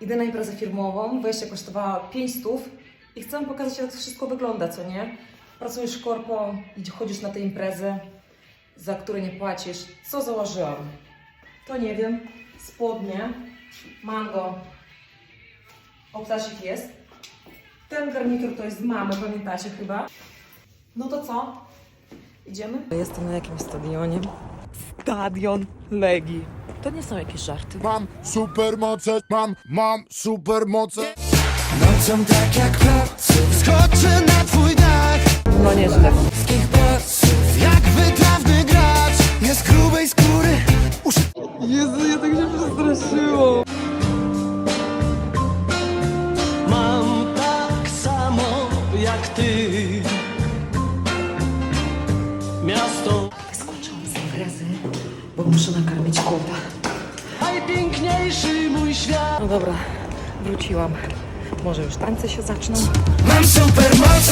Idę na imprezę firmową, wejście kosztowała 5 stów i chcę pokazać, jak to wszystko wygląda, co nie? Pracujesz korpo, chodzisz na te imprezy, za które nie płacisz. Co założyłam? To nie wiem, spodnie, mango, obcasik jest. Ten garnitur to jest mamy, pamiętacie chyba? No to co? Idziemy? Jestem na jakimś stadionie. Stadion Legii. To nie są jakieś żarty. Mam supermoce, mam, mam supermoce. Nocą tak jak plac Skoczę na twój dach No nieźle. Wszystkich pasów Jak wytrawny gracz Jest grubej skóry Uszy Jezu, ja tak się przestraszyło. Mam tak samo jak ty Miasto imprezy, bo muszę nakarmić kota. Najpiękniejszy mój świat No dobra, wróciłam. Może już tańce się zaczną? Mam supermoc